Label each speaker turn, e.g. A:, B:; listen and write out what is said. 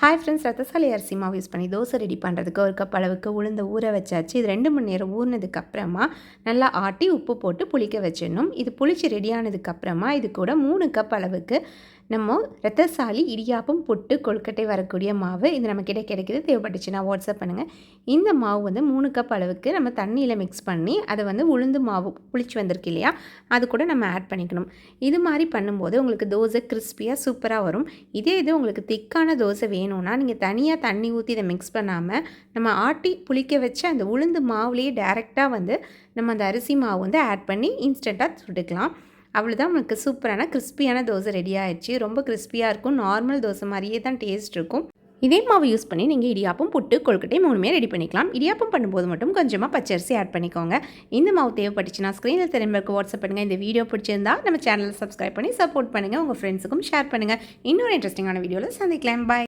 A: Hi friends ரத்தசாலி அரிசி மாவு use பண்ணி தோசை ரெடி பண்ணுறதுக்கு ஒரு கப் அளவுக்கு உளுந்த ஊற வச்சாச்சு. இது ரெண்டு மணி நேரம் ஊறினதுக்கப்புறமா நல்லா ஆட்டி உப்பு போட்டு புளிக்க வச்சிடணும். இது புளிச்சு ரெடியானதுக்கப்புறமா இது கூட மூணு கப் அளவுக்கு நம்ம ரத்தசாலி இடியாப்பம் புட்டு கொழுக்கட்டை வரக்கூடிய மாவு இது நம்ம கிட்ட கிடைக்கிது. தேவைப்பட்டுச்சுன்னா வாட்ஸ்அப் பண்ணுங்கள் இந்த மாவு வந்து மூணு கப் அளவுக்கு நம்ம தண்ணியில் மிக்ஸ் பண்ணி அதை வந்து உளுந்து மாவு புளிச்சு வந்திருக்கு இல்லையா? அது கூட நம்ம ஆட் பண்ணிக்கணும். இது மாதிரி பண்ணும்போது உங்களுக்கு தோசை கிறிஸ்பியாக சூப்பராக வரும். இதே இது உங்களுக்கு திக்கான தோசை வேணும்னா நீங்கள் தனியாக தண்ணி ஊற்றி இதை மிக்ஸ் பண்ணாமல் நம்ம ஆட்டி புளிக்க வச்ச அந்த உளுந்து மாவுலேயே டேரெக்டாக வந்து நம்ம அந்த அரிசி மாவு வந்து ஆட் பண்ணி இன்ஸ்டண்ட்டாக சுட்டுக்கலாம். அவ்வளோதான் உங்களுக்கு சூப்பரான கிறிஸ்பியான தோசை ரெடி ஆயிடுச்சு. ரொம்ப கிறிஸ்பியாக இருக்கும். நார்மல் தோசை மாதிரியே தான் டேஸ்ட் இருக்கும். இதே மாவு யூஸ் பண்ணி நீங்கள் இடியாப்பம் புட்டு கொழுக்கட்டை மூணுமே ரெடி பண்ணிக்கலாம். இடியாப்பம் பண்ணும்போது மட்டும் கொஞ்சமாக பச்சரிசி ஆட் பண்ணிக்கோங்க. இந்த மாவு தேவைப்பட்டுச்சுன்னா ஸ்க்ரீனில் திரும்பக்கு வாட்ஸ்அப் பண்ணுங்கள் இந்த வீடியோ பிடிச்சிருந்தா நம்ம சேனலை சப்ஸ்கிரைப் பண்ணி சப்போர்ட் பண்ணுங்கள் உங்கள் ஃப்ரெண்ட்ஸுக்கும் ஷேர் பண்ணுங்கள் இன்னொரு இன்ட்ரெஸ்டிங்கான வீடியோவில் சந்திக்கலாம். பாய்